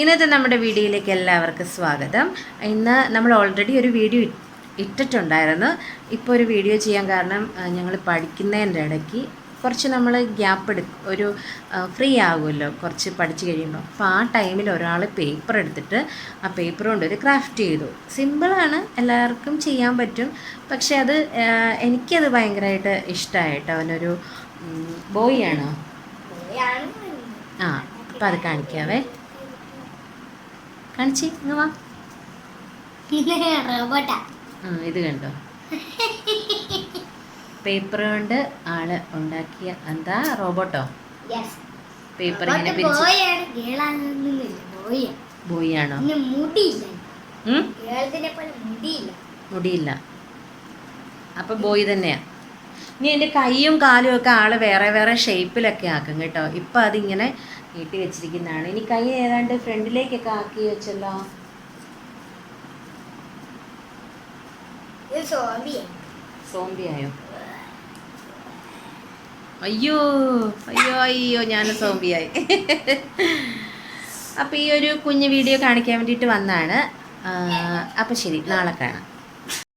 ഇന്നത്തെ നമ്മുടെ വീഡിയോയിലേക്ക് എല്ലാവർക്കും സ്വാഗതം. ഇന്ന് നമ്മൾ ഓൾറെഡി ഒരു വീഡിയോ ഇട്ടിട്ടുണ്ടായിരുന്നു. ഇപ്പോൾ ഒരു വീഡിയോ ചെയ്യാൻ കാരണം ഞങ്ങൾ പഠിക്കുന്നതിന്റെ ഇടയ്ക്ക് കുറച്ച് നമ്മൾ ഗ്യാപ്പ് എടുക്കും ഒരു ഫ്രീ ആകുമല്ലോ കുറച്ച് പഠിച്ചു കഴിയുമ്പോൾ അപ്പോൾ ആ ടൈമിൽ ഒരാൾ പേപ്പർ എടുത്തിട്ട് ആ പേപ്പർ കൊണ്ട് ഒരു ക്രാഫ്റ്റ് ചെയ്തു. സിമ്പിളാണ് എല്ലാവർക്കും ചെയ്യാൻ പറ്റും. പക്ഷേ അത് എനിക്കത് ഭയങ്കരമായിട്ട് ഇഷ്ടമായിട്ട് അവനൊരു ബോയ് ആണോ? ആ അപ്പം അത് കാണിക്കാവേ. കാണിച്ച് ഇങ്ങ് വാ. റോബോട്ടാ. ഇത് കണ്ടോ? പേപ്പർ കൊണ്ട് ആൾ ഉണ്ടാക്കിയ എന്താ? റോബോട്ടോ? പേപ്പർ ഇങ്ങനെ ബോയാണ്. മുടിയില്ല. അപ്പൊ ബോയ് തന്നെയാ. ഇനി എന്റെ കൈയും കാലും ഒക്കെ ആൾ വേറെ വേറെ ഷേപ്പിലൊക്കെ ആക്കും കേട്ടോ. ഇപ്പൊ അതിങ്ങനെ നീട്ടി വെച്ചിരിക്കുന്നതാണ്. ഇനി കൈ ഏതാണ്ട് ഫ്രണ്ടിലേക്കൊക്കെ ആക്കി വെച്ചല്ലോ. സോംബിയായോ അയ്യോ അയ്യോ അയ്യോ ഞാൻ സോംബിയായി അപ്പോൾ ഈ ഒരു കുഞ്ഞു വീഡിയോ കാണിക്കാൻ വേണ്ടിയിട്ട് വന്നാണ്. അപ്പോൾ ശരി നാളെ കാണാം.